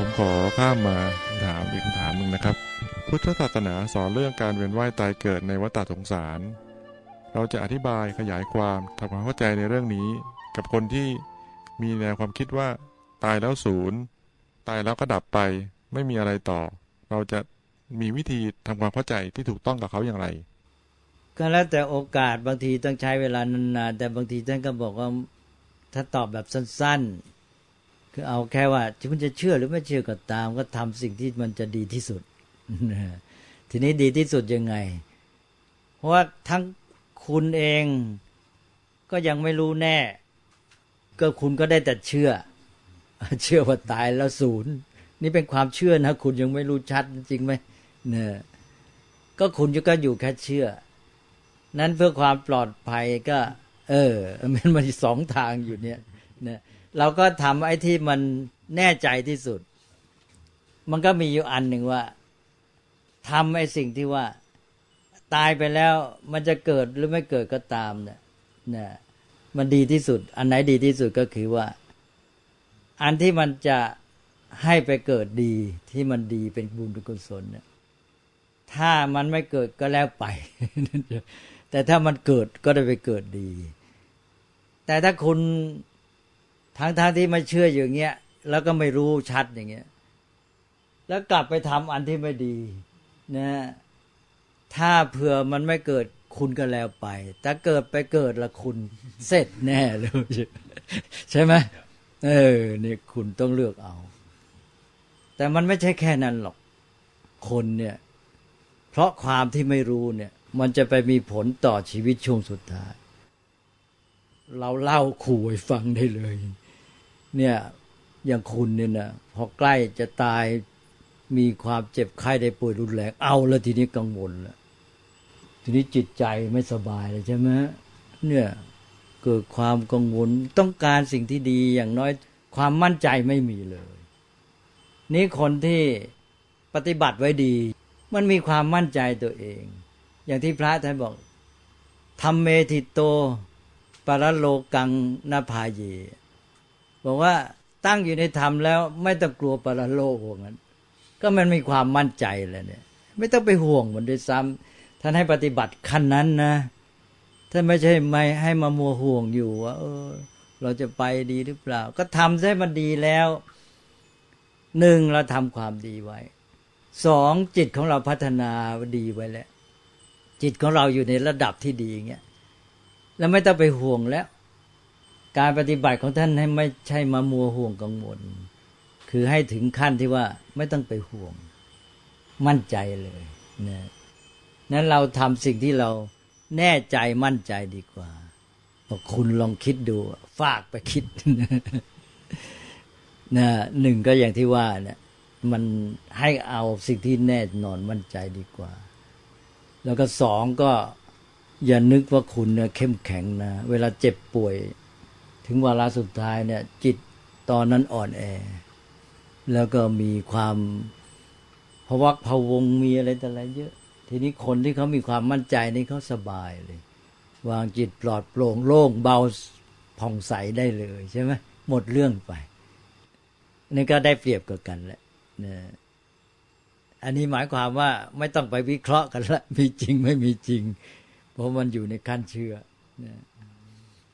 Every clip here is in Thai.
ผมขอข้ามมาถามอีกคำถามหนึ่งนะครับ พุทธศาสนาสอนเรื่องการเวียนว่ายตายเกิดในวัฏสงสาร เราจะอธิบายขยายความทำความเข้าใจในเรื่องนี้ กับคนที่มีแนวความคิดว่า ตายแล้วศูนย์ตายแล้วก็ดับไปไม่มีอะไรต่อ เราจะมีวิธีทำความเข้าใจที่ถูกต้องกับเขาอย่างไร ก็แล้วแต่โอกาสบางทีต้องใช้เวลานานๆแต่บางทีท่านก็บอกว่าถ้าตอบแบบสั้น ๆ คือเอาแค่ว่าคุณจะเชื่อหรือไม่เชื่อก็ตาม ก็ทำสิ่งที่มันจะดีที่สุด ทีนี้ดีที่สุดยังไง เพราะว่าทั้งคุณเองก็ยังไม่รู้แน่ ก็คุณก็ได้แต่เชื่อ เชื่อว่าตายแล้วศูนย์ นี่เป็นความเชื่อนะ คุณยังไม่รู้ชัดจริงไหมเนี่ยก็คุณก็อยู่แค่เชื่อ นั้นเพื่อความปลอดภัยก็ เออ มันมันสองทางอยู่เนี่ยเนี่ย เราก็ทำไอ้ที่มันแน่ใจที่สุด มันก็มีอยู่อันหนึ่งว่าทำไอ้สิ่งที่ว่าตายไปแล้วมันจะเกิดหรือไม่เกิดก็ตามเนี่ยเนี่ยมันดีที่สุด อันไหนดีที่สุดก็คือว่า อันที่มันจะให้ไปเกิดดีที่มันดีเป็นบุญเป็นกุศลเนี่ยถ้ามันไม่เกิดก็แล้วไป แต่ถ้ามันเกิดก็ได้ไปเกิดดี แต่ถ้าคุณ ทั้งทางที่ไม่เชื่ออย่างเงี้ย แล้วก็ไม่รู้ชัดอย่างเงี้ย แล้วกลับไปทำอันที่ไม่ดีนะถ้าเผื่อมันไม่เกิดคุณก็แล้วไปแต่เกิดไปเกิดละคุณเสร็จแน่เลยใช่ไหมเออนี่คุณต้องเลือกเอา แต่มันไม่ใช่แค่นั้นหรอก คนเนี่ย เพราะความที่ไม่รู้เนี่ย มันจะไปมีผลต่อชีวิตช่วงสุดท้าย เราเล่าขู่ให้ฟังได้เลย เนี่ยอย่างคุณเนี่ยนะพอใกล้จะตายมีความเจ็บไข้ได้ป่วยรุนแรงเอาแล้วทีนี้กังวลแล้วทีนี้จิตใจไม่สบายเลยใช่ไหมเนี่ยเกิดความกังวลต้องการสิ่งที่ดีอย่างน้อยความมั่นใจไม่มีเลย นี่คนที่ปฏิบัติไว้ดี มันมีความมั่นใจตัวเอง อย่างที่พระท่านบอกทำเมธิโตปรโลกังนาพาเย บอกว่าตั้งอยู่ในธรรมแล้วไม่ต้องกลัวปรโลกว่างั้น ก็มันมีความมั่นใจแล้วเนี่ย ไม่ต้องไปห่วงมันด้วยซ้ำท่านให้ปฏิบัติขั้นนั้นนะท่านไม่ใช่ไม่ให้มามัวห่วงอยู่ว่าเออ เราจะไปดีหรือเปล่า ก็ทำให้มันดีแล้วหนึ่งเราทำความดีไว้สองจิตของเราพัฒนาดีไว้แล้วจิตของเราอยู่ในระดับที่ดีอย่างเงี้ยแล้วไม่ต้องไปห่วงแล้ว การปฏิบัติของท่านให้ไม่ใช่มามัวห่วงกังวล คือให้ถึงขั้นที่ว่าไม่ต้องไปห่วง มั่นใจเลยนะนั้นเราทำสิ่งที่เราแน่ใจมั่นใจดีกว่าบอกคุณลองคิดดู ฝากไปคิดนะหนึ่งก็อย่างที่ว่าเนี่ยมันให้เอาสิ่งที่แน่นอนมั่นใจดีกว่า แล้วก็สองก็อย่านึกว่าคุณเนี่ยเข้มแข็งนะ เวลาเจ็บป่วย ถึงวาระสุดท้ายเนี่ยจิตตอนนั้นอ่อนแอ แล้วก็มีความพวักพวงมีอะไรแต่อะไรเยอะ ทีนี้คนที่เขามีความมั่นใจนี่เขาสบายเลย วางจิตปลอดโปร่งโล่งเบาผ่องใสได้เลยใช่ไหมหมดเรื่องไปนี่ก็ได้เปรียบกับกันแหละนะอันนี้หมายความว่าไม่ต้องไปวิเคราะห์กันละมีจริงไม่มีจริง เพราะมันอยู่ในขั้นเชื่อนะ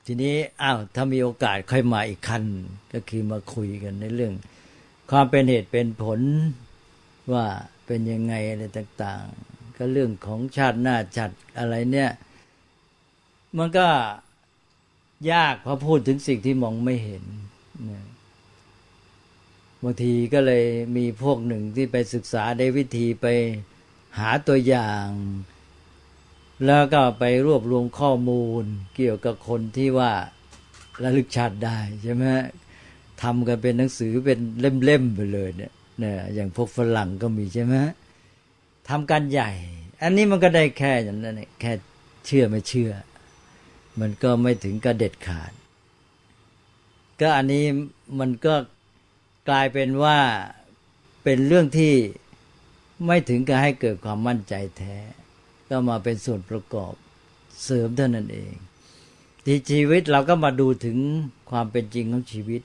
ทีนี้อ้าวถ้ามีโอกาสค่อยมาอีกขั้นก็คือมาคุยกันในเรื่อง ความเป็นเหตุเป็นผลว่าเป็นยังไงอะไรต่าง ๆ ก็เรื่องของชาติหน้าจัดอะไรเนี่ย มันก็ยากพอพูดถึงสิ่งที่มองไม่เห็นนะบางทีก็เลยมีพวกหนึ่งที่ไปศึกษาได้วิธีไปหาตัวอย่าง แล้วก็ไปรวบรวมข้อมูลเกี่ยวกับคนที่ว่าระลึกชาติได้ใช่ไหมทำกันเป็นหนังสือเป็นเล่มๆไปเลยเนี่ยอย่างพวกฝรั่งก็มีใช่ไหมทำกันใหญ่ อันนี้มันก็ได้แค่อย่างนั้นแค่เชื่อไม่เชื่อ มันก็ไม่ถึงกระเด็ดขาด ก็อันนี้มันก็กลายเป็นว่าเป็นเรื่องที่ไม่ถึงกับให้เกิดความมั่นใจแท้ ก็มาเป็นส่วนประกอบเสริมเท่านั้นเอง ที่ชีวิตเราก็มาดูถึงความเป็นจริงของชีวิต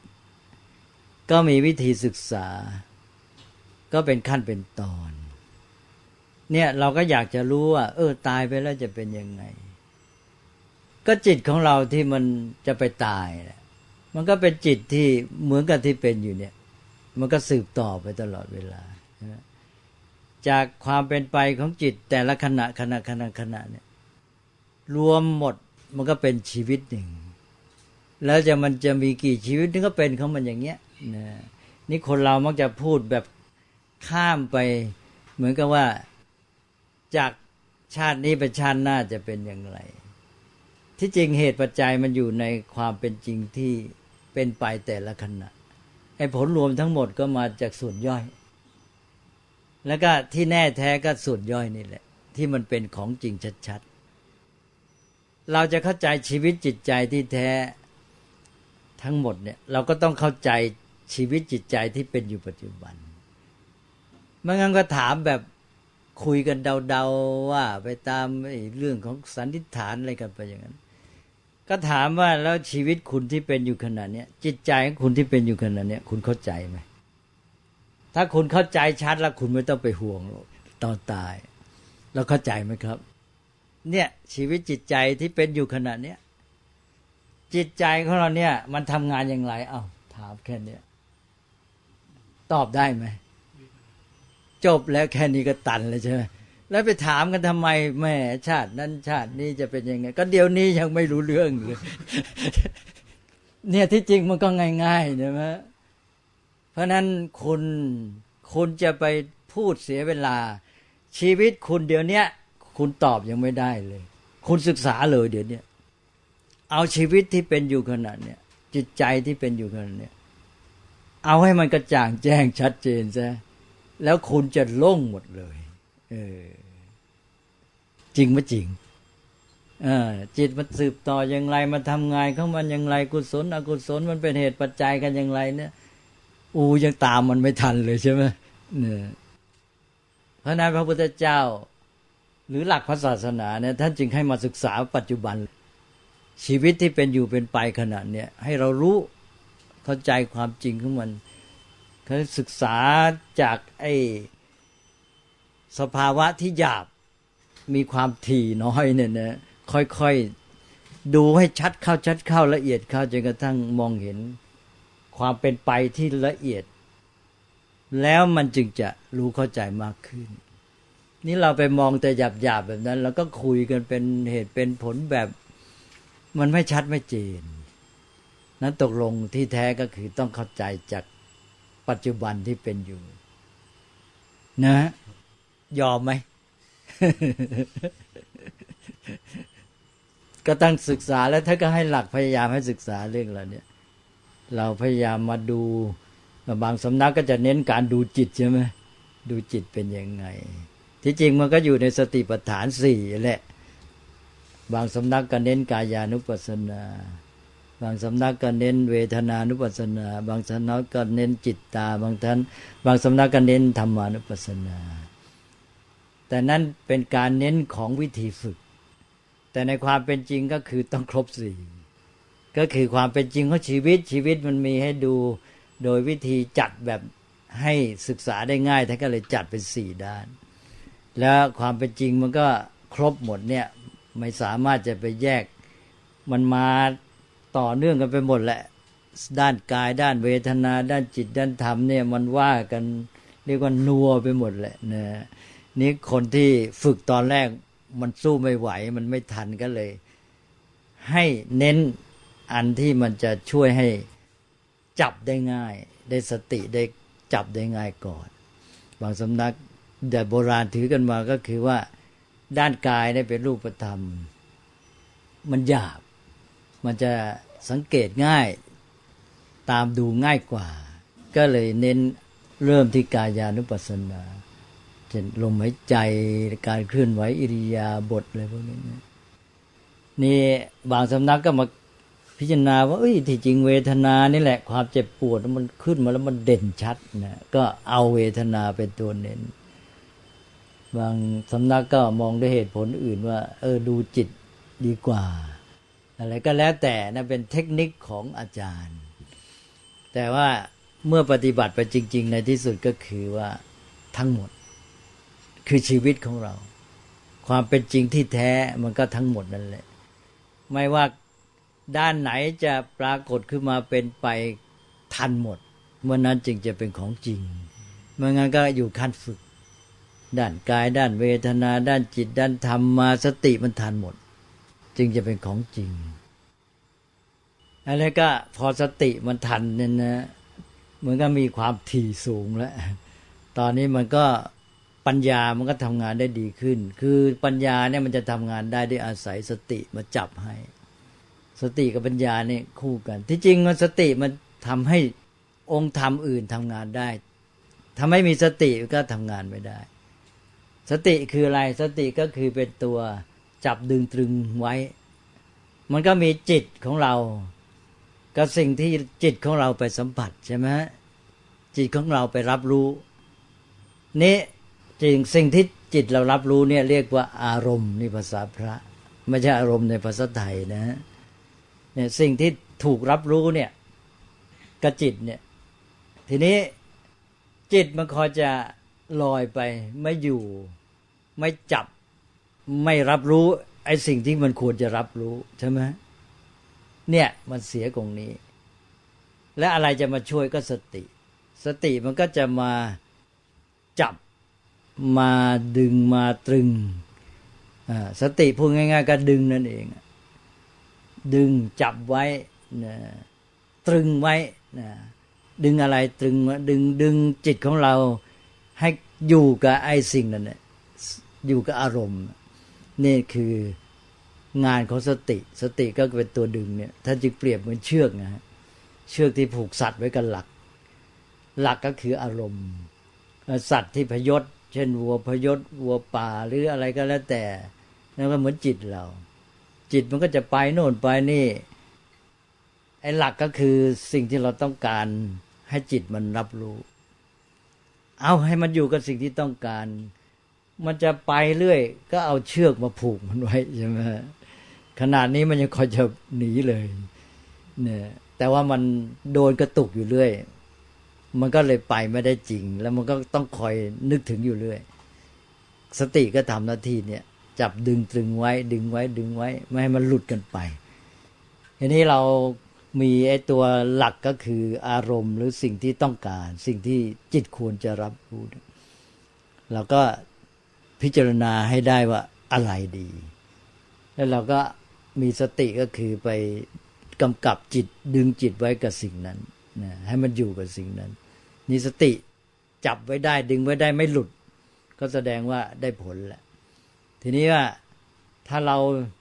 ก็มีวิธีศึกษา ก็เป็นขั้นเป็นตอน เนี่ยเราก็อยากจะรู้ว่า เออตายไปแล้วจะเป็นยังไง ก็จิตของเราที่มันจะไปตายแหละมันก็เป็นจิตที่เหมือนกับที่เป็นอยู่เนี่ย มันก็สืบต่อไปตลอดเวลา จากความเป็นไปของจิตแต่ละขณะขณะขณะขณะเนี่ยรวมหมดมันก็เป็นชีวิตหนึ่ง แล้วจะมันจะมีกี่ชีวิตนึงก็เป็นของมันอย่างเงี้ยนะนี่คนเรามักจะพูดแบบข้ามไป เหมือนกับว่าจากชาตินี้ไปชาติหน้าจะเป็นอย่างไร ที่จริงเหตุปัจจัยมันอยู่ในความเป็นจริงที่เป็นไปแต่ละขณะไอ้ผลรวมทั้งหมดก็มาจากส่วนย่อย แล้วก็ที่แน่แท้ก็ส่วนย่อยนี่แหละ ที่มันเป็นของจริงชัดๆ เราจะเข้าใจชีวิตจิตใจที่แท้ทั้งหมดเนี่ย เราก็ต้องเข้าใจชีวิตจิตใจที่เป็นอยู่ปัจจุบันไม่งั้นก็ถามแบบคุยกันเดาๆว่าไปตามเรื่องของสันนิษฐานอะไรกันไปอย่างนั้น ก็ถามว่าแล้วชีวิตคุณที่เป็นอยู่ขณะเนี้ยจิตใจของคุณที่เป็นอยู่ขณะเนี้ยคุณเข้าใจไหม ถ้าคุณเข้าใจชัดแล้วคุณไม่ต้องไปห่วงตอนตาย เราเข้าใจไหมครับ เนี่ยชีวิตจิตใจที่เป็นอยู่ขณะเนี้ยจิตใจของเราเนี่ย มันทำงานอย่างไร เอ้าถามแค่เนี้ยตอบได้ไหม จบแล้วแค่นี้ก็ตันเลยใช่ไหมแล้วไปถามกันทำไมแม่ชาตินั้นชาตินี้จะเป็นยังไง ก็เดี๋ยวนี้ยังไม่รู้เรื่องเลยเนี่ยที่จริงมันก็ง่ายๆใช่ไหม ราะนั้นคุณคุณจะไปพูดเสียเวลา ชีวิตคุณเดี๋ยวนี้คุณตอบยังไม่ได้เลย คุณศึกษาเลยเดี๋ยวนี้เอาชีวิตที่เป็นอยู่ขนาดเนี้ยจิตใจที่เป็นอยู่ขนาดเนี้ยเอาให้มันกระจ่างแจ้งชัดเจนซะแล้วคุณจะโล่งหมดเลยเออจริงไหมจริงเออจิตมันสืบต่ออย่างไรมันทำงานของมันอย่างไร กุศล อกุศลมันเป็นเหตุปัจจัยกันอย่างไรเนี่ย อูยังตามมันไม่ทันเลยใช่ไหมเนี่ยเพราะนั้นพระพุทธเจ้า หรือหลักพระศาสนาเนี่ยท่านจึงให้มาศึกษาปัจจุบัน ชีวิตที่เป็นอยู่เป็นไปขนาดเนี่ยให้เรารู้เข้าใจความจริงของมันเขาศึกษาจากไอ้สภาวะที่หยาบมีความถี่น้อยเนี่ยนะค่อยๆดูให้ชัดเข้าชัดเข้าละเอียดเข้าจนกระทั่งมองเห็น ความเป็นไปที่ละเอียด แล้วมันจึงจะรู้เข้าใจมากขึ้น นี่เราไปมองแต่หยาบๆแบบนั้นแล้วก็คุยกันเป็นเหตุเป็นผลแบบ มันไม่ชัดไม่เจน นั้นตกลงที่แท้ก็คือต้องเข้าใจจากปัจจุบันที่เป็นอยู่ นะ ยอมไหมก็ต้องศึกษาแล้วท่านก็ให้หลักพยายามให้ศึกษาเรื่องเหล่านี้ เราพยายามมาดูบางสำนักก็จะเน้นการดูจิตใช่ไหมดูจิตเป็นยังไง ที่จริงมันก็อยู่ในสติปัฏฐานสี่แหละ บางสำนักก็เน้นกายานุปัสสนา บางสำนักก็เน้นเวทนานุปัสสนา บางสำนักก็เน้นจิตตา บางท่านบางสำนักก็เน้นธรรมานุปัสสนา แต่นั่นเป็นการเน้นของวิธีฝึก แต่ในความเป็นจริงก็คือต้องครบสี่ ก็คือความเป็นจริงของชีวิตชีวิตมันมีให้ดูโดยวิธีจัดแบบให้ศึกษาได้ง่ายท่านก็เลยจัดเป็นสี่ด้าน แล้วความเป็นจริงมันก็ครบหมดเนี่ยไม่สามารถจะไปแยกมันมาต่อเนื่องกันไปหมดแหละ ด้านกายด้านเวทนา ด้านจิตด้านธรรมเนี่ยมันว่ากันเรียกว่านัวไปหมดแหละนะนี่คนที่ฝึกตอนแรกมันสู้ไม่ไหว มันไม่ทันก็เลย ให้เน้น อันที่มันจะช่วยให้จับได้ง่าย ได้สติได้จับได้ง่ายก่อน บางสำนักแต่โบราณถือกันมาก็คือว่าด้านกายเนี่ยเป็นรูปธรรม มันหยาบ มันจะสังเกตง่ายตามดูง่ายกว่า ก็เลยเน้นเริ่มที่กายานุปัสสนาเช่นลมหายใจการเคลื่อนไหวอิริยาบถอะไรพวกนี้นี่บางสำนักก็มา พิจารณาว่าเอ้ยที่จริงเวทนานี่แหละ ความเจ็บปวดมันขึ้นมาแล้วมันเด่นชัดนะก็เอาเวทนาเป็นตัวเน้น บางสำนักก็มองด้วยเหตุผลอื่นว่า เออดูจิตดีกว่า อะไรก็แล้วแต่นะเป็นเทคนิคของอาจารย์ แต่ว่าเมื่อปฏิบัติไปจริง ๆ ในที่สุดก็คือว่าทั้งหมด คือชีวิตของเรา ความเป็นจริงที่แท้มันก็ทั้งหมดนั่นแหละไม่ว่า ด้านไหนจะปรากฏขึ้นมาเป็นไปทันหมดเมื่อนั้นจึงจะเป็นของจริงเมื่องั้นก็อยู่ขั้นฝึก ด้านกายด้านเวทนา ด้านจิตด้านธรรมมาสติมันทันหมด จึงจะเป็นของจริงอะไรก็พอสติมันทันเนี่ยนะมันก็มีความถี่สูงแล้ว ตอนนี้มันก็ปัญญามันก็ทำงานได้ดีขึ้น คือปัญญาเนี่ยมันจะทำงานได้ด้วยอาศัยสติมาจับให้ สติกับปัญญาเนี่ยคู่กัน ที่จริงมันสติมันทำให้องค์ธรรมอื่นทำงานได้ถ้าไม่มีสติก็ทำงานไม่ได้ สติคืออะไรสติก็คือเป็นตัวจับดึงตรึงไว้ มันก็มีจิตของเรากับสิ่งที่จิตของเราไปสัมผัสใช่ไหมจิตของเราไปรับรู้นี่จริงสิ่งที่จิตเรารับรู้เนี่ยเรียกว่าอารมณ์นี่ภาษาพระ ไม่ใช่อารมณ์ในภาษาไทยนะ เนี่ยสิ่งที่ถูกรับรู้เนี่ยกับจิตเนี่ย ทีนี้จิตมันคอยจะลอยไปไม่อยู่ไม่จับไม่รับรู้ ไอ้สิ่งที่มันควรจะรับรู้ใช่ไหมเนี่ยมันเสียตรงนี้ และอะไรจะมาช่วยก็สติ สติมันก็จะมาจับมาดึงมาตรึงสติพูดง่าย ๆ ก็ดึงนั่นเอง ดึงจับไว้นะตรึงไว้นะดึงอะไรตรึงดึงดึงจิตของเราให้อยู่กับไอ้สิ่งนั้นเนี่ยอยู่กับอารมณ์ นี่คืองานของสติ สติก็เป็นตัวดึงเนี่ยถ้าจึงเปรียบเหมือนเชือกนะฮะเชือกที่ผูกสัตว์ไว้กับหลัก หลักก็คืออารมณ์ สัตว์ที่พยศ เช่นวัวพยศวัวป่าหรืออะไรก็แล้วแต่นั่นก็เหมือนจิตเรา จิตมันก็จะไปโน่นไปนี่ ไอ้หลักก็คือสิ่งที่เราต้องการให้จิตมันรับรู้ เอาให้มันอยู่กับสิ่งที่ต้องการ มันจะไปเรื่อย ก็เอาเชือกมาผูกมันไว้ใช่ไหมขนาดนี้มันยังคอยจะหนีเลย เนี่ย แต่ว่ามันโดนกระตุกอยู่เรื่อย มันก็เลยไปไม่ได้จริง แล้วมันก็ต้องคอยนึกถึงอยู่เรื่อย สติก็ทำหน้าที่เนี่ย จับดึงตรึงไว้ ดึงไว้ดึงไว้ ไม่ให้มันหลุดกันไป ทีนี้เรามีไอ้ตัวหลักก็คืออารมณ์หรือสิ่งที่ต้องการ สิ่งที่จิตควรจะรับรู้เราก็พิจารณาให้ได้ว่าอะไรดี แล้วเราก็มีสติก็คือไปกำกับจิตดึงจิตไว้กับสิ่งนั้นนะให้มันอยู่กับสิ่งนั้นนี่สติจับไว้ได้ดึงไว้ได้ไม่หลุด ก็แสดงว่าได้ผลแหละ ทีนี้ว่าถ้าเรา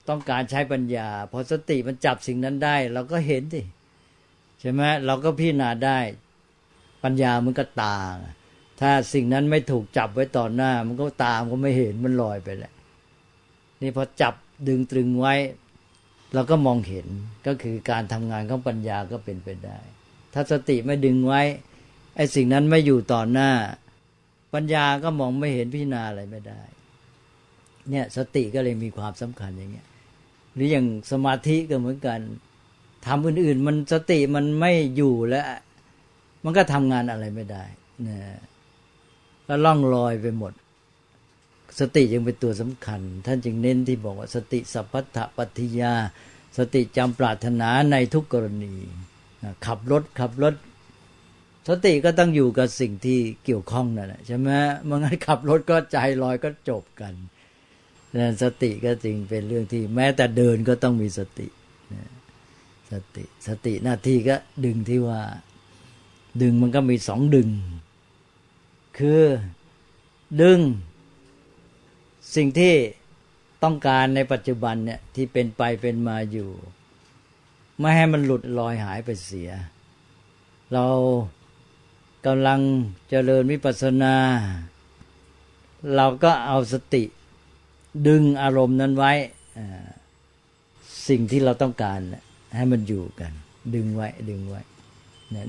ต้องการใช้ปัญญา พอสติมันจับสิ่งนั้นได้ เราก็เห็นสิใช่ไหมเราก็พิจารณาได้ปัญญามันก็ตาถ้าสิ่งนั้นไม่ถูกจับไว้ต่อหน้า มันก็ตามก็ไม่เห็นมันลอยไปแหละนี่พอจับดึงตรึงไว้ เราก็มองเห็นก็คือการทำงานของปัญญาก็เป็นไปได้ ถ้าสติไม่ดึงไว้ไอ้สิ่งนั้นไม่อยู่ต่อหน้า ปัญญาก็มองไม่เห็นพิจารณาอะไรไม่ได้ เนี่ยสติก็เลยมีความสำคัญอย่างเงี้ยหรืออย่างสมาธิก็เหมือนกันทำอื่น ๆ มันสติมันไม่อยู่แล้ว มันก็ทำงานอะไรไม่ได้นะก็ล่องลอยไปหมด สติยังเป็นตัวสำคัญ ท่านจึงเน้นที่บอกว่าสติสัพพะปัติยา สติจำปรารถนาในทุกกรณีขับรถขับรถ สติก็ต้องอยู่กับสิ่งที่เกี่ยวข้องนั่นแหละใช่ไหมเมื่อไงขับรถก็ใจลอยก็จบกัน นั้นสติก็จริงเป็นเรื่องที่ แม้แต่เดินก็ต้องมีสติสติสติหน้าที่ก็ดึงที่ว่า ดึงมันก็มีสองดึง คือดึง สิ่งที่ต้องการในปัจจุบันเนี่ยที่เป็นไปเป็นมาอยู่ ไม่ให้มันหลุดลอยหายไปเสีย เรากำลังเจริญวิปัสสนา เราก็เอาสติ ดึงอารมณ์นั้นไว้สิ่งที่เราต้องการให้มันอยู่กัน ดึงไว้ดึงไว้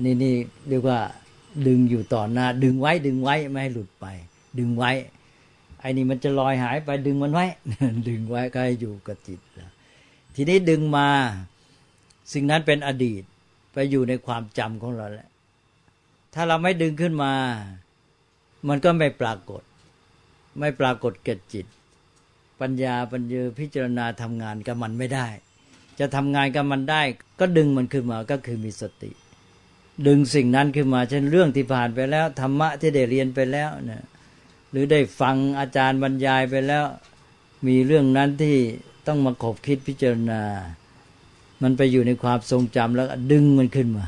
นี่นี่เรียกว่าดึงอยู่ต่อหน้า ดึงไว้ดึงไว้ไม่ให้หลุดไป ดึงไว้ไอ้นี่มันจะลอยหายไปดึงมันไว้ ดึงไว้ก็ให้อยู่กับจิตทีนี้ดึงมาสิ่งนั้นเป็นอดีตไปอยู่ในความจำของเราแหละถ้าเราไม่ดึงขึ้นมา มันก็ไม่ปรากฏ ไม่ปรากฏแก่จิต ปัญญาปัญญาพิจารณาทำงานกับมันไม่ได้ จะทำงานกับมันได้ ก็ดึงมันขึ้นมาก็คือมีสติ ดึงสิ่งนั้นขึ้นมา เช่นเรื่องที่ผ่านไปแล้วธรรมะที่ได้เรียนไปแล้วนะหรือได้ฟังอาจารย์บรรยายไปแล้ว มีเรื่องนั้นที่ต้องมาขบคิดพิจารณา มันไปอยู่ในความทรงจำแล้วดึงมันขึ้นมา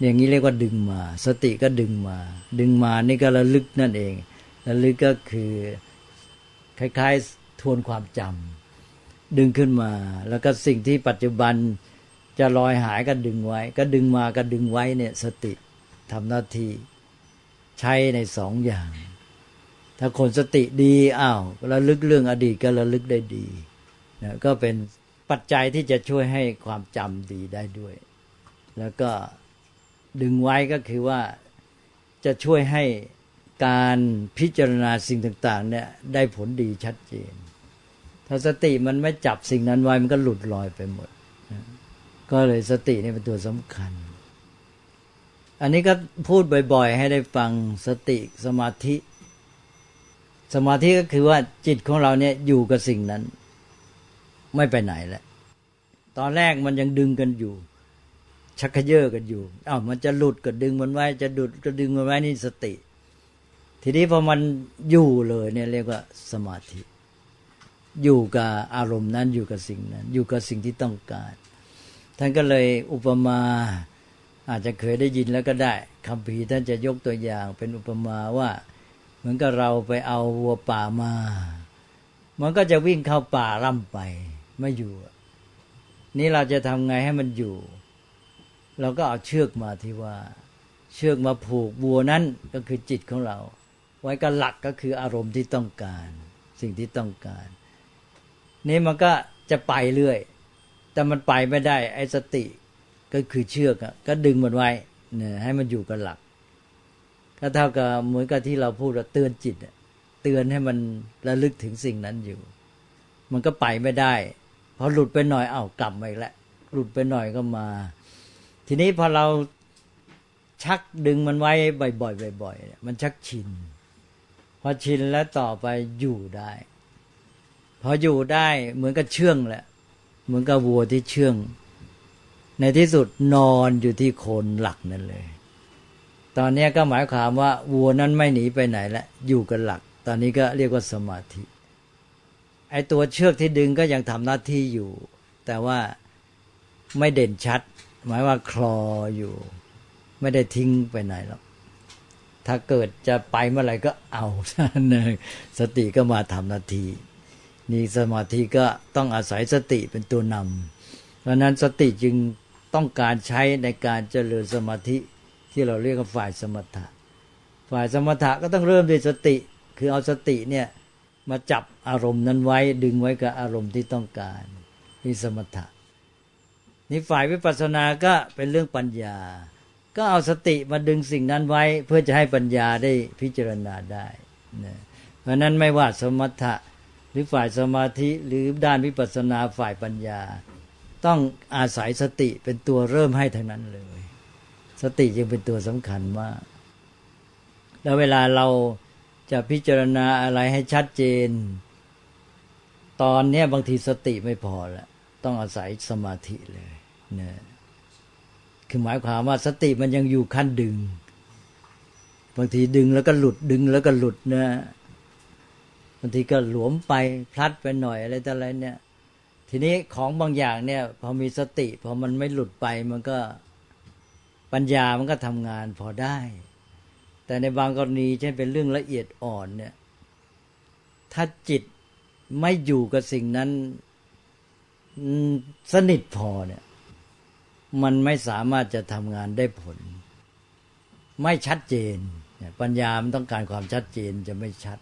อย่างนี้เรียกว่าดึงมา สติก็ดึงมา ดึงมานี่ก็ระลึกนั่นเองระลึกก็คือคล้ายๆ วนความจำดึงขึ้นมา แล้วก็สิ่งที่ปัจจุบันจะลอยหายก็ดึงไว้ ก็ดึงมาก็ดึงไว้เนี่ยสติทำหน้าที่ใช้ในสองอย่าง ถ้าคนสติดีอ้าวระลึกเรื่องอดีตก็ระลึกได้ดีนะก็เป็นปัจจัยที่จะช่วยให้ความจำดีได้ด้วย แล้วก็ดึงไว้ก็คือว่าจะช่วยให้การพิจารณาสิ่งต่าง ๆ เนี่ยได้ผลดีชัดเจน ถ้าสติมันไม่จับสิ่งนั้นไว้มันก็หลุดลอยไปหมดนะก็เลยสตินี่เป็นตัวสำคัญ อันนี้ก็พูดบ่อย ๆ ให้ได้ฟังสติสมาธิ สมาธิก็คือว่าจิตของเราเนี่ยอยู่กับสิ่งนั้น ไม่ไปไหนแล้วตอนแรกมันยังดึงกันอยู่ ชักเขย่อกันอยู่อ้าวมันจะหลุดก็ดึงมันไว้ จะดุดก็ดึงมันไว้นี่สติ ทีนี้พอมันอยู่เลยเนี่ยเรียกว่าสมาธิ อยู่กับอารมณ์นั้นอยู่กับสิ่งนั้น อยู่กับสิ่งที่ต้องการ ท่านก็เลยอุปมาอาจจะเคยได้ยินแล้วก็ได้คำพีท่านจะยกตัวอย่างเป็นอุปมาว่า เหมือนกับเราไปเอาวัวป่ามา มันก็จะวิ่งเข้าป่าร่ำไปไม่อยู่ นี่เราจะทำไงให้มันอยู่ เราก็เอาเชือกมาที่ว่า เชือกมาผูกวัวนั้นก็คือจิตของเรา ไว้กับหลักก็คืออารมณ์ที่ต้องการ สิ่งที่ต้องการ นี่มันก็จะไปเรื่อย แต่มันไปไม่ได้ ไอ้สติก็คือเชือกก็ดึงมันไว้เนี่ยให้มันอยู่กับหลัก ก็เท่ากับเหมือนกับที่เราพูดว่าเตือนจิตเตือนให้มันระลึกถึงสิ่งนั้นอยู่ มันก็ไปไม่ได้พอหลุดไปหน่อยเอ้ากลับมาอีกแล้วหลุดไปหน่อยก็มา ทีนี้พอเราชักดึงมันไว้บ่อยๆบ่อยๆเนี่ยมันชักชินพอชินแล้วต่อไปอยู่ได้ ออยู่ได้เหมือนกับเชื่องแหละ เหมือนกับวัวที่เชื่อง ในที่สุดนอนอยู่ที่โคนหลักนั่นเลย ตอนนี้ก็หมายความว่าวัวนั้นไม่หนีไปไหนแล้วอยู่กับหลัก ตอนนี้ก็เรียกว่าสมาธิ ไอ้ตัวเชือกที่ดึงก็ยังทำหน้าที่อยู่ แต่ว่าไม่เด่นชัด หมายว่าคลออยู่ ไม่ได้ทิ้งไปไหนหรอกถ้าเกิดจะไปเมื่อไหร่ก็เอาท่านเองสติก็มาทำหน้าที่ นี่สมาธิก็ต้องอาศัยสติเป็นตัวนำเพราะนั้นสติจึงต้องการใช้ในการเจริญสมาธิที่เราเรียกว่าฝ่ายสมถะ ฝ่ายสมถะก็ต้องเริ่มด้วยสติ คือเอาสติเนี่ยมาจับอารมณ์นั้นไว้ดึงไว้กับอารมณ์ที่ต้องการนี่สมถะนี่ฝ่ายวิปัสสนาก็เป็นเรื่องปัญญา ก็เอาสติมาดึงสิ่งนั้นไว้ เพื่อจะให้ปัญญาได้พิจารณาได้นะเพราะนั้นไม่ว่าสมถะ รือฝ่ายสมาธิหรือด้านวิปัสสนาฝ่ายปัญญา ต้องอาศัยสติเป็นตัวเริ่มให้ทั้งนั้นเลย สติจึงเป็นตัวสำคัญมากแล้วเวลาเราจะพิจารณาอะไรให้ชัดเจน ตอนเนี้ยบางทีสติไม่พอแล้วต้องอาศัยสมาธิเลยเนะคือหมายความว่าสติมันยังอยู่ขั้นดึง บางทีดึงแล้วก็หลุดดึงแล้วก็หลุดนะ บางทีก็หลวมไปพลัดไปหน่อยอะไรต่ออะไรเนี่ย ทีนี้ของบางอย่างเนี่ย พอมีสติพอมันไม่หลุดไปมันก็ปัญญามันก็ทำงานพอได้ แต่ในบางกรณีเช่นเป็นเรื่องละเอียดอ่อนเนี่ย ถ้าจิตไม่อยู่กับสิ่งนั้นสนิทพอเนี่ย มันไม่สามารถจะทำงานได้ผล ไม่ชัดเจน ปัญญามันต้องการความชัดเจนจะไม่ชัด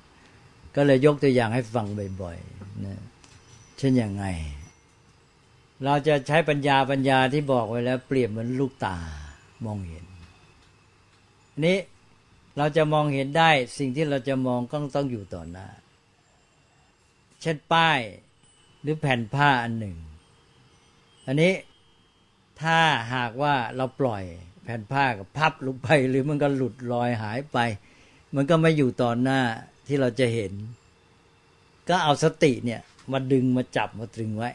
ก็เลยยกตัวอย่างให้ฟังบ่อยๆนะเช่นอย่างไง เราจะใช้ปัญญาปัญญาที่บอกไว้แล้ว เปรียบเหมือนลูกตามองเห็นนนี้เราจะมองเห็นได้สิ่งที่เราจะมองก็ต้องอยู่ต่อหน้า เช่นป้ายหรือแผ่นผ้าอันหนึ่ง อันนี้ถ้าหากว่าเราปล่อยแผ่นผ้ากับพับลงไป หรือมันก็หลุดลอยหายไป มันก็ไม่อยู่ต่อหน้า ที่เราจะเห็น ก็เอาสติเนี่ยมาดึงมาจับมาตรึงไว้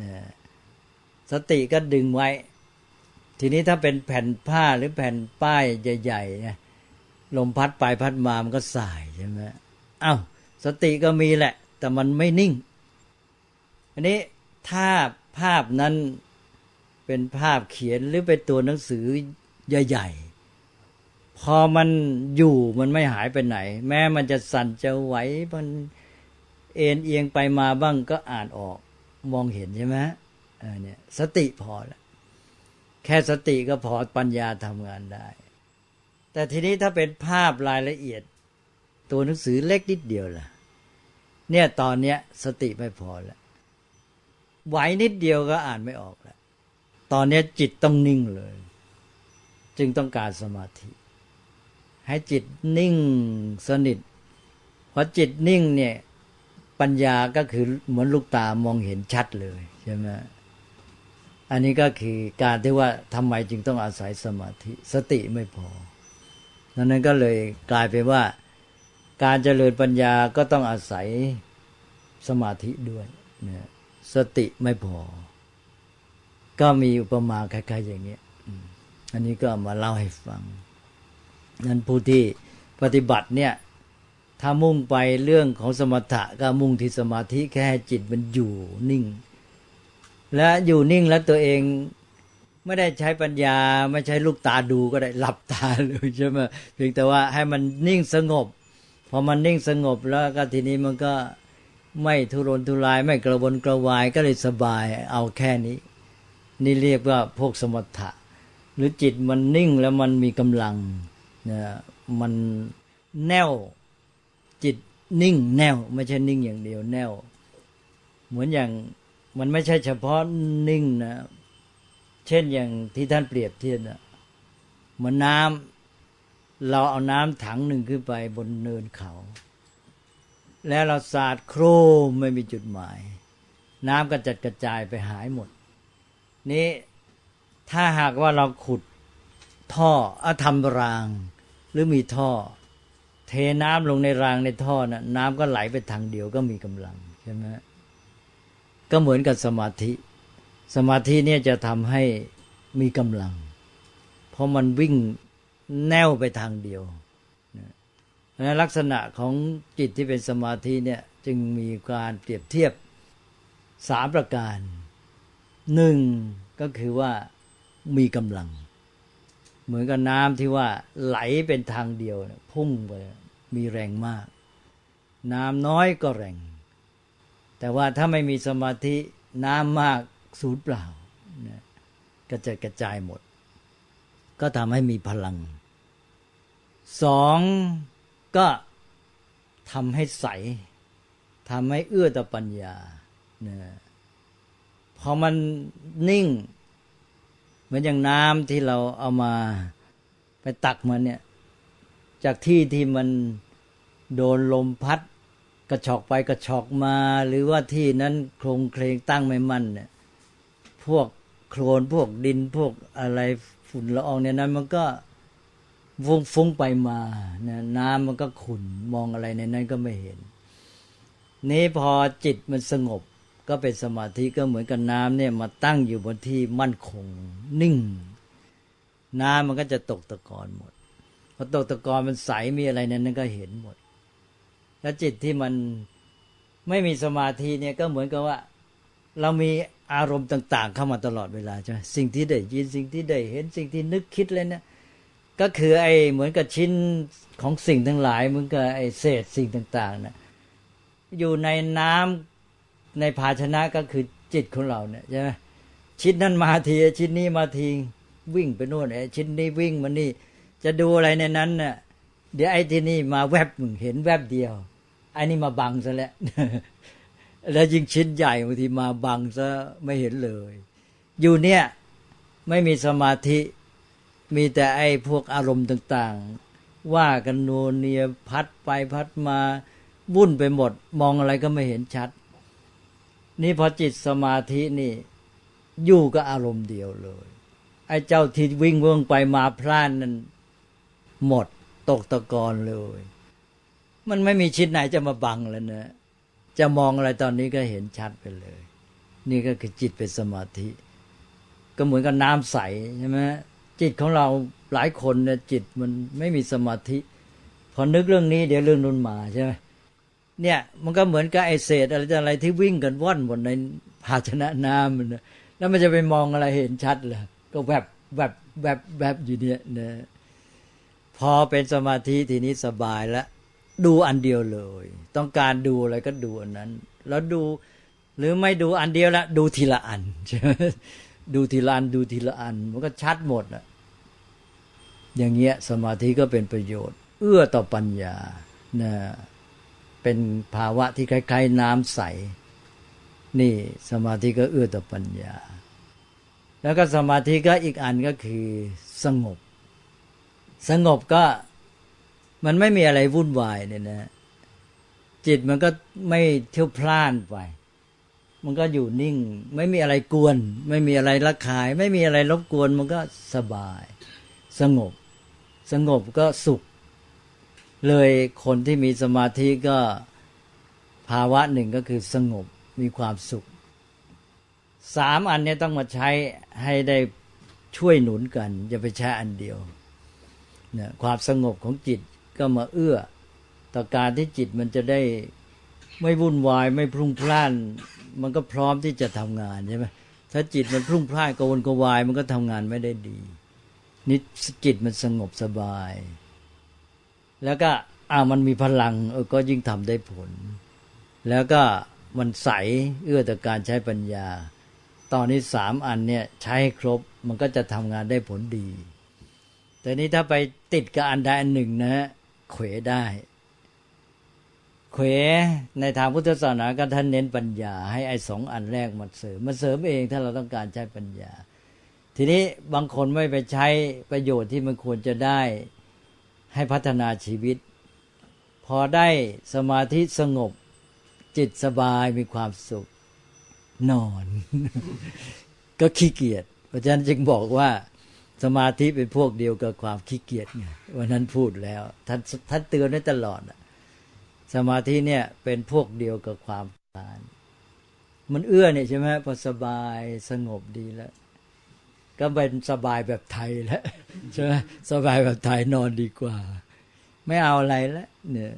นะสติก็ดึงไว้ ทีนี้ถ้าเป็นแผ่นผ้าหรือแผ่นป้ายใหญ่ๆนี่ยลมพัดไปพัดมามันก็สายใช่ไหมเอ้าสติก็มีแหละ แต่มันไม่นิ่ง อันนี้ถ้าภาพนั้นเป็นภาพเขียนหรือเป็นตัวหนังสือใหญ่ๆ พอมันอยู่มันไม่หายไปไหน แม้มันจะสั่นจะไหวมันเอ็นเอียงไปมาบ้างก็อ่านออกมองเห็นใช่ไหมเออเนี่ยสติพอแล้วแค่สติก็พอปัญญาทำงานได้ แต่ทีนี้ถ้าเป็นภาพรายละเอียด ตัวหนังสือเล็กนิดเดียวล่ะ เนี่ยตอนเนี้ยสติไม่พอแล้วไหวนิดเดียวก็อ่านไม่ออกแล้วตอนเนี้ยจิตต้องนิ่งเลย จึงต้องการสมาธิ ให้จิตนิ่งสนิทพอจิตนิ่งเนี่ยปัญญาก็คือเหมือนลูกตามองเห็นชัดเลยใช่ไหมอันนี้ก็คือการที่ว่าทำไมจึงต้องอาศัยสมาธิสติไม่พอดังนั้นก็เลยกลายเป็นว่า การเจริญปัญญาก็ต้องอาศัยสมาธิด้วยนะสติไม่พอ ก็มีอุปมาคล้ายๆอย่างเนี้ยอันนี้ก็มาเล่าให้ฟัง นั้นผู้ที่ปฏิบัติเนี่ยถ้ามุ่งไปเรื่องของสมถะก็มุ่งที่สมาธิแค่จิตมันอยู่นิ่ง และอยู่นิ่งแล้วตัวเองไม่ได้ใช้ปัญญาไม่ใช้ลูกตาดูก็ได้หลับตาเลยใช่ไหมเพียงแต่ว่าให้มันนิ่งสงบพอมันนิ่งสงบแล้วก็ทีนี้มันก็ไม่ทุรนทุรายไม่กระวนกระวายก็เลยสบายเอาแค่นี้ นี่เรียกว่าพวกสมถะ หรือจิตมันนิ่งแล้วมันมีกำลัง นะมันแน่วจิตนิ่งแน่วไม่ใช่นิ่งอย่างเดียวแน่วเหมือนอย่างมันไม่ใช่เฉพาะนิ่งนะ เช่นอย่างที่ท่านเปรียบเทียบนะเหมือนน้ำเราเอาน้ำถังหนึ่งขึ้นไปบนเนินเขา แล้วเราสาดโครมไม่มีจุดหมาย น้ำก็จัดกระจายไปหายหมด นี้ถ้าหากว่าเราขุดท่ออทำราง หรือมีท่อ เทน้ำลงในรางในท่อนะน้ำก็ไหลไปทางเดียวก็มีกำลังใช่ไหมก็เหมือนกับสมาธิ สมาธิเนี่ยจะทำให้มีกำลัง เพราะมันวิ่งแนวไปทางเดียวนะเพราะนั้นลักษณะของจิตที่เป็นสมาธิเนี่ยจึงมีการเปรียบเทียบสามประการหนึ่งก็คือว่ามีกำลัง เหมือนกับน้ำที่ว่าไหลเป็นทางเดียวเนี่ยพุ่งไปมีแรงมาก น้ำน้อยก็แรง แต่ว่าถ้าไม่มีสมาธิน้ำมากสูญเปล่านะกระจายกระจายหมด ก็ทำให้มีพลังสองก็ทำให้ใสทำให้เอื้อต่อปัญญาเนะพอมันนิ่ง เหมือนอย่างน้ำที่เราเอามาไปตักมันเนี่ย จากที่ที่มันโดนลมพัด กระชอกไปกระชอกมา หรือว่าที่นั้นโครงเคลงตั้งไม่มั่นเนี่ยพวกโคลนพวกดินพวกอะไรฝุ่นละอองเนี่ยนั้นมันก็ฟุ้งฟุ้งไปมาเนี่ยน้ำมันก็ขุ่นมองอะไรในนั้นก็ไม่เห็น นี้พอจิตมันสงบ ก็เป็นสมาธิก็เหมือนกับน้ำเนี่ยมาตั้งอยู่บนที่มั่นคงนิ่ง น้ำมันก็จะตกตะกอนหมดพอตกตะกอนมันใสมีอะไรในนั้นก็เห็นหมด แล้วจิตที่มันไม่มีสมาธิเนี่ยก็เหมือนกับว่า เรามีอารมณ์ต่าง ๆ เข้ามาตลอดเวลาใช่ไหมสิ่งที่ได้ยินสิ่งที่ได้เห็นสิ่งที่นึกคิดเลยเนี่ยก็คือไอ้เหมือนกับชิ้นของสิ่งทั้งหลายเหมือนกับไอ้เศษสิ่งต่างๆนะอยู่ในน้ำ ในภาชนะก็คือจิตของเราเนี่ยใช่ไหมชิ้นนั้นมาทีชิ้นนี้มาทีวิ่งไปโน่นไอ้ชิ้นนี้วิ่งมานี่ จะดูอะไรในนั้นเน่ะเดี๋ยวไอ้ที่นี่มาแวบหนึ่งเห็นแวบเดียวไอ้นี่มาบังซะแล้วแล้วยิ่งชิ้นใหญ่บางทีมาบังซะไม่เห็นเลย อยู่เนี่ยไม่มีสมาธิมีแต่ไอ้พวกอารมณ์ต่างๆ ว่ากันโนเนียพัดไปพัดมาวุ่นไปหมด มองอะไรก็ไม่เห็นชัด นี่พอจิตสมาธินี่ อยู่กับอารมณ์เดียวเลย ไอ้เจ้าที่วิ่งเวงไปมาพล่านนั้นหมดตกตะกอนเลย มันไม่มีชิ้นไหนจะมาบังแล้วนะ จะมองอะไรตอนนี้ก็เห็นชัดไปเลย นี่ก็คือจิตเป็นสมาธิ ก็เหมือนกับน้ำใสใช่ไหมจิตของเราหลายคนเนี่ยจิตมันไม่มีสมาธิ พอนึกเรื่องนี้เดี๋ยวเรื่องนู้นมาใช่ไหม เนี่ยมันก็เหมือนกับไอเศษอะไรอะไรที่วิ่งกันว่อนบนในภาชนะน้ำมันะแล้วมันจะไปมองอะไรเห็นชัดเหรอก็แบบแบบแบบแบบอยู่เนี่ยนะพอเป็นสมาธิทีนี้สบายแล้วดูอันเดียวเลย ต้องการดูอะไรก็ดูอันนั้น แล้วดูหรือไม่ดูอันเดียวละดูทีละอันใช่ไหมดูทีละอันดูทีละอัน มันก็ชัดหมดอะอย่างเงี้ยสมาธิก็เป็นประโยชน์ เอื้อต่อปัญญานะ เป็นภาวะที่คล้ายๆ น้ำใส นี่สมาธิก็เอื้อต่อปัญญา แล้วก็สมาธิก็อีกอันก็คือสงบ สงบก็มันไม่มีอะไรวุ่นวายเนี่ยนะจิตมันก็ไม่เที่ยวพล่านไป มันก็อยู่นิ่ง ไม่มีอะไรกวน ไม่มีอะไรระคาย ไม่มีอะไรรบกวน มันก็สบาย สงบ สงบก็สุข เลยคนที่มีสมาธิก็ภาวะหนึ่งก็คือสงบมีความสุขสามอันนี้ต้องมาใช้ให้ได้ช่วยหนุนกัน อย่าไปใช้อันเดียวเนี่ยความสงบของจิตก็มาเอื้อ ต่อการที่จิตมันจะได้ไม่วุ่นวายไม่พรุ่งพล่าน มันก็พร้อมที่จะทำงานใช่ไหมถ้าจิตมันพรุ่งพล่านกวนกวาย มันก็ทำงานไม่ได้ดีนี่จิตมันสงบสบาย แล้วก็อ่ามันมีพลังเออก็ยิ่งทำได้ผล แล้วก็มันใสเอื้อต่อการใช้ปัญญา ตอนนี้สามอันเนี่ยใช้ครบมันก็จะทำงานได้ผลดี แต่นี้ถ้าไปติดกับอันใดอันหนึ่งนะฮะเขวได้เขวในทางพุทธศาสนาก็ท่านเน้นปัญญา ให้ไอ้สองอันแรกมันเสริมมันเสริมเองถ้าเราต้องการใช้ปัญญา ทีนี้บางคนไม่ไปใช้ประโยชน์ที่มันควรจะได้ ให้พัฒนาชีวิต พอได้สมาธิสงบ จิตสบายมีความสุข นอน ก็ขี้เกียจเพราะฉะนั้นจึงบอกว่าสมาธิเป็นพวกเดียวกับความขี้เกียจไงวันนั้นพูดแล้วท่านท่านเตือนไว้ตลอดอะสมาธิเนี่ยเป็นพวกเดียวกับความตานมันเอื้อเนี่ยใช่ไหมพอสบายสงบดีแล้ว ก็เป็นสบายแบบไทยแล้วใช่ไหมสบายแบบไทยนอนดีกว่า ไม่เอาอะไรแล้วเนี่ย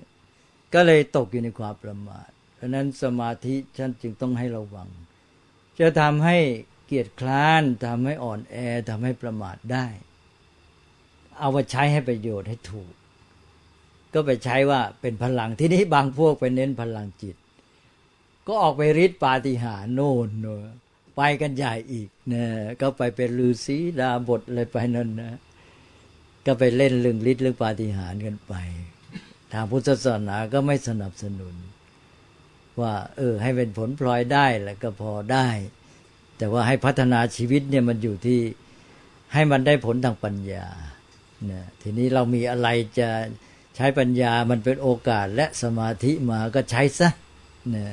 ก็เลยตกอยู่ในความประมาท เพราะนั้นสมาธิฉันจึงต้องให้ระวัง จะทำให้เกียจคร้านทำให้อ่อนแอทำให้ประมาทได้ เอาไปใช้ให้ประโยชน์ให้ถูก ก็ไปใช้ว่าเป็นพลังที่นี้บางพวกไปเน้นพลังจิต ก็ออกไปฤทธิ์ปาฏิหาริย์โน่นเนอะ ไปกันใหญ่อีกนะก็ไปเป็นฤาษีดาบทอะไรไปนั่นนะ ก็ไปเล่นเรื่องฤทธิ์เรื่องปาฏิหาริย์กันไป ทางพุทธศาสนาก็ไม่สนับสนุน ว่า เออ ให้เป็นผลพลอยได้แล้วก็พอได้ แต่ว่าให้พัฒนาชีวิตเนี่ยมันอยู่ที่ให้มันได้ผลทางปัญญาเนี่ยทีนี้เรามีอะไรจะใช้ปัญญามันเป็นโอกาสและสมาธิมาก็ใช้ซะเนี่ย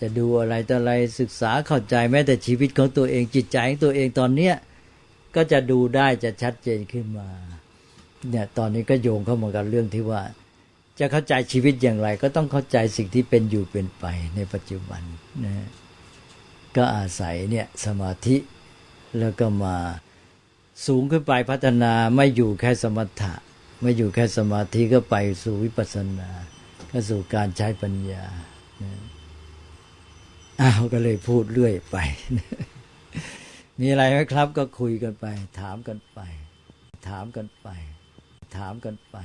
จะดูอะไรต่ออะไรศึกษาเข้าใจแม้แต่ชีวิตของตัวเองจิตใจของตัวเองตอนเนี้ยก็จะดูได้จะชัดเจนขึ้นมาเนี่ยตอนนี้ก็โยงเข้ามากับเรื่องที่ว่า จะเข้าใจชีวิตอย่างไร ก็ต้องเข้าใจสิ่งที่เป็นอยู่เป็นไปในปัจจุบันนะก็อาศัยเนี่ยสมาธิแล้วก็มาสูงขึ้นไปพัฒนาไม่อยู่แค่สมถะ ไม่อยู่แค่สมาธิก็ไปสู่วิปัสสนา ก็สู่การใช้ปัญญานะ อ้าวก็เลยพูดเรื่อยไป มีอะไรไหมครับ ก็คุยกันไป ถามกันไป ถามกันไป ถามกันไป